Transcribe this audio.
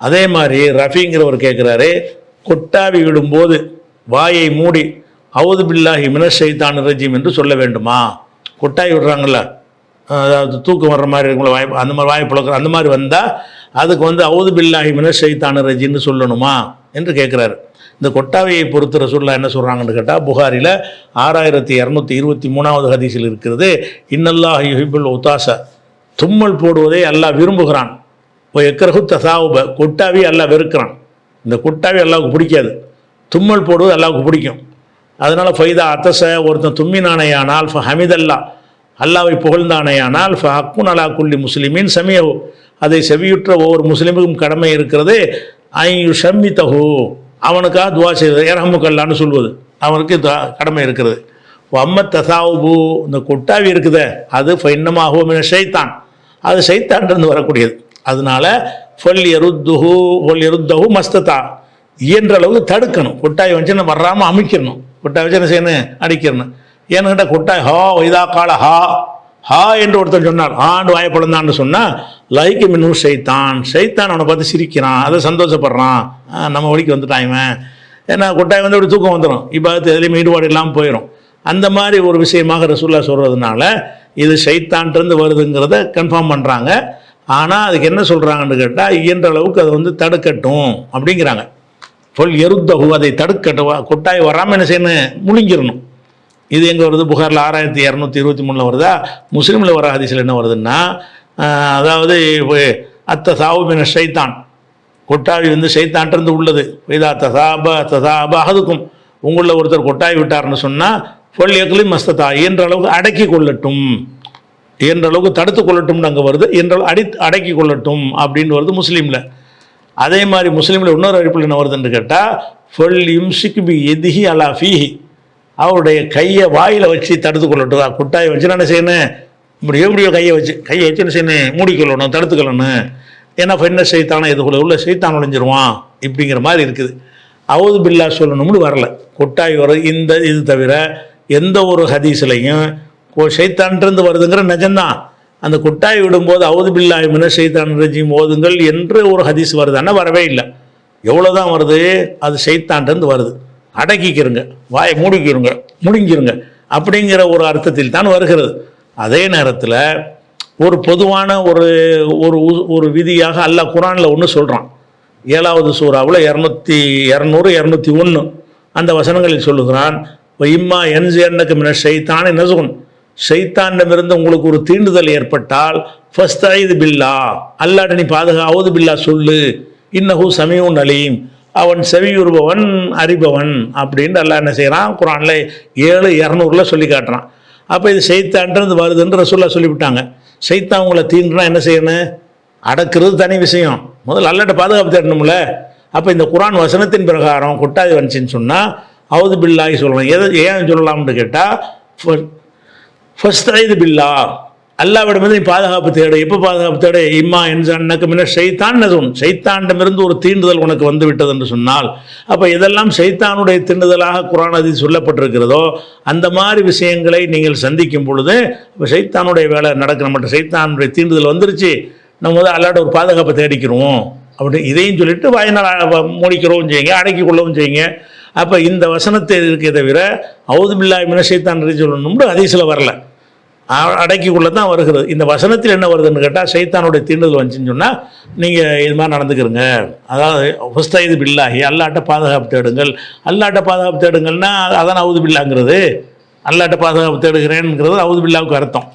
அதே மாதிரி ரஃபிங்கிறவர் கேட்குறாரு கொட்டாவி விடும்போது வாயை மூடி அவுது பில்லாஹி மினஷைத்தான் ரஜீம் என்று சொல்ல வேண்டுமா? கொட்டாவி விடுறாங்கள்ல அதாவது தூக்கம் வர்ற மாதிரி இருக்கும்ல வாய் அந்த மாதிரி வாய் புழக்கிற அந்த மாதிரி வந்தால் அதுக்கு வந்து அவுது பில்லாஹி மினஷைத்தான் ரஜின்னு சொல்லணுமா? என்று கேட்குறாரு இந்த கொட்டாவியை பொறுத்து ரசூல்லா என்ன சொல்கிறாங்கன்னு கேட்டால் புகாரில் ஆறாயிரத்தி இரநூத்தி இருபத்தி மூணாவது ஹதீஸில் இருக்கிறது இன்னல்லாஹ் யுஹிபுல் உத்தாச தும்மல் போடுவதை அல்லாஹ் விரும்புகிறான். இப்போ எக்கரகு தசாவுப. கொட்டாவி அல்லாஹ் வெறுக்கிறான். இந்த கொட்டாவி எல்லாவுக்கு பிடிக்காது. தும்மல் போடுவது எல்லாவுக்கு பிடிக்கும். அதனால் ஃபைதா அத்தச ஒருத்தன் தும்மினானையானால் ஃப ஹமிதல்லா. அல்லாவை புகழ்ந்தானையானால் ஃப ஹக்குன் அலா குல்லி முஸ்லிமின் சமியவு அதை செவியுற்ற ஒவ்வொரு முஸ்லீமுக்கும் கடமை இருக்கிறது ஐயு ஷம்மி தகு அவனுக்காக துவா செய்வது இரஹமுக்கல்லான்னு சொல்வது. அவனுக்கு கடமை இருக்கிறது. அம்ம தசாவுபு இந்த கொட்டாவி இருக்குதே அது ஃபைன்னமாகவும் ஷைத்தான் அது சைத்தான்றது வரக்கூடியது. அதனால ஃபொல் எருத்துஹு ஃபொல் எருத்தஹு மஸ்ததா. இயன்ற அளவுக்கு தடுக்கணும். கொட்டாய் வச்சு நம்ம வராமல் அமைக்கணும். கொட்டாய் வச்சு என்ன செய்யணும்? அடிக்கணும். ஏன்னு கேட்டால் கொட்டாய் ஹா இதா கால ஹா. ஹா என்று ஒருத்தன் சொன்னார். ஆண்டு வாயப்பழந்தான்னு சொன்னால் லைக்கு மின்னு சைத்தான் சைத்தான் அவனை பார்த்து சிரிக்கிறான். அதை சந்தோஷப்படுறான். நம்ம வழிக்கு வந்துட்டான் இவன். ஏன்னா கொட்டாய் வந்து அப்படி தூக்கம் வந்துடும் இப்போ எதுலேயும் ஈடுபாடு இல்லாமல் போயிடும் அந்த மாதிரி ஒரு விஷயமாக ரசூல்லா சொல்கிறதுனால இது சைத்தான்ட்டு வருதுங்கிறத கன்ஃபார்ம் பண்ணுறாங்க ஆனால் அதுக்கு என்ன சொல்கிறாங்கன்னு கேட்டால் இயன்ற அளவுக்கு அது வந்து தடுக்கட்டும் அப்படிங்கிறாங்க. சொல் எருத்தகு அதை தடுக்கட்டும் கொட்டாய் வராமல் என்ன செய்யணும்? முழுங்கிடணும். இது எங்கே வருது? புகாரில் ஆறாயிரத்தி இரநூத்தி இருபத்தி மூணில் வருதா? முஸ்லீமில் வர ஹதீஸில் என்ன வருதுன்னா அதாவது இப்போ அத்த சாவுமின ஷைத்தான். கொட்டாவி வந்து சைத்தான்ட்டு உள்ளது. இதா தசாப தசாப அகதுக்கும் உங்களில் ஒருத்தர் கொட்டாவி விட்டார்னு சொன்னால் பொல் எக்கலையும் மஸ்ததா இயன்ற அளவுக்கு அடக்கி கொள்ளட்டும். என்ற அளவுக்கு தடுத்து கொள்ளட்டும்னு அங்கே வருது. என்ற அடி அடக்கி கொள்ளட்டும் அப்படின்னு வருது முஸ்லீமில். அதே மாதிரி முஸ்லீமில் இன்னொரு அறிப்பில் என்ன வருதுன்னு கேட்டால் ஃபொல் இம்சிக் பி எதிஹி அலா ஃபீஹி. அவருடைய கையை வாயில் வச்சு தடுத்து கொள்ளட்டும் குட்டாயை வச்சு என்ன செய்யணும்? இப்படி எப்படியோ கையை வச்சு கையை வச்சு என்ன செய்யணும்? மூடிக்கொள்ளணும் தடுத்துக்கொள்ளணும் ஏன்னா என்ன செய்தானே இதுக்குள்ள உள்ள செய்தான் நுழைஞ்சிருவான் இப்படிங்கிற மாதிரி இருக்குது. அவது பில்லா சொல்லணும்னு வரல. கொட்டாய் வர இந்த இது தவிர எந்த ஒரு ஹதீஸ்லையும் சைத்தான்றது வருதுங்கிற நிஜம்தான். அந்த குட்டாய் விடும்போது அவுது பில்லா மின சைத்தான் ரஜீம் ஓதுங்கள் என்று ஒரு ஹதீஸ் வருது. ஆனால் வரவே இல்லை. எவ்வளோதான் வருது? அது சைத்தான்ட்டு வருது. அடக்கிக்கிறங்க வாயை மூடிக்கிறங்க முடிங்கிருங்க. அப்படிங்கிற ஒரு அர்த்தத்தில் தான் வருகிறது. அதே நேரத்தில் ஒரு பொதுவான ஒரு ஒரு உ- ஒரு விதியாக அல்லாஹ் குரானில் ஒன்று சொல்கிறான் ஏழாவது சூறாவில் இரநூத்தி இரநூறு இரநூத்தி ஒன்று அந்த வசனங்களில் சொல்லுகிறான் இப்போ இம்மா என்ஜி என்னக்கு மின ஷைத்தானே நசுகன். ஷைத்தானிடமிருந்து உங்களுக்கு ஒரு தீண்டுதல் ஏற்பட்டால் ஃபஸ்ட் ஐது பில்லா அல்லாட்ட நீ பாதுகாவது பில்லா சொல்லு. இன்னஹு சமீவுன் அலீம். அவன் செவியுறுபவன் அறிபவன். அப்படின்ட்டு எல்லாம் என்ன செய்கிறான் குரானில் ஏழு இரநூறுல சொல்லி காட்டுறான். அப்போ இது செய்தான்றது வருதுன்னு ரசூல்லா சொல்லிவிட்டாங்க. செய்தான் உங்களை தீண்டுனா என்ன செய்யணும் அடக்கிறது தனி விஷயம். முதல்ல அல்லாட்ட பாதுகாப்பு தேடணும்ல. அப்போ இந்த குரான் வசனத்தின் பிரகாரம் கொட்டாதி வந்துச்சின்னு சொன்னால் அவுது பில்லாகி சொல்லணும் எதை ஏன் சொல்லலாம்னு கேட்டால் ஃபஸ்ட் ஐது பில்லா அல்லாவிடமிருந்து நீ பாதுகாப்பு தேடு. எப்போ பாதுகாப்பு தேடு? இம்மா என்ஜான்னக்கு முன்ன ஷைத்தான் எதுவும் சைத்தாண்டமிருந்து ஒரு தீண்டுதல் உனக்கு வந்து விட்டது என்று சொன்னால் அப்போ இதெல்லாம் சைத்தானுடைய தீண்டுதலாக குரான் அதி சொல்லப்பட்டிருக்கிறதோ அந்த மாதிரி விஷயங்களை நீங்கள் சந்திக்கும் பொழுது இப்போ ஷைத்தானுடைய வேலை நடக்கிற மட்டும் சைத்தானுடைய தீண்டுதல் வந்துருச்சு. நம்ம வந்து அல்லாட்ட ஒரு பாதுகாப்பை தேடிக்கிறோம். அப்படின்னு இதையும் சொல்லிட்டு வாயினால் மூடிக்கிறவும் செய்யுங்க அடக்கி கொள்ளவும் செய்யுங்க. அப்போ இந்த வசனத்தை இருக்கே தவிர அவுது பில்லாய் மினசைத்தான் சொல்லணும்னு ஹதீஸில் சில வரலை. அடக்கிக்குள்ள தான் வருகிறது. இந்த வசனத்தில் என்ன வருதுன்னு கேட்டால் சைத்தானுடைய தீண்டுதல் வந்துச்சுன்னு சொன்னால் நீங்கள் இது மாதிரி நடந்துக்கிறங்க. அதாவது ஃபஸ்ட்டாக இது பில்லாகி அல்லாட்ட பாதுகாப்பு தேடுங்கள். அல்லாட்ட பாதுகாப்பு தேடுங்கள்னா அதான் அவுது பில்லாங்கிறது அல்லாட்ட பாதுகாப்பு தேடுகிறேன்ங்கிறது அவுது பில்லாவுக்கு அர்த்தம்.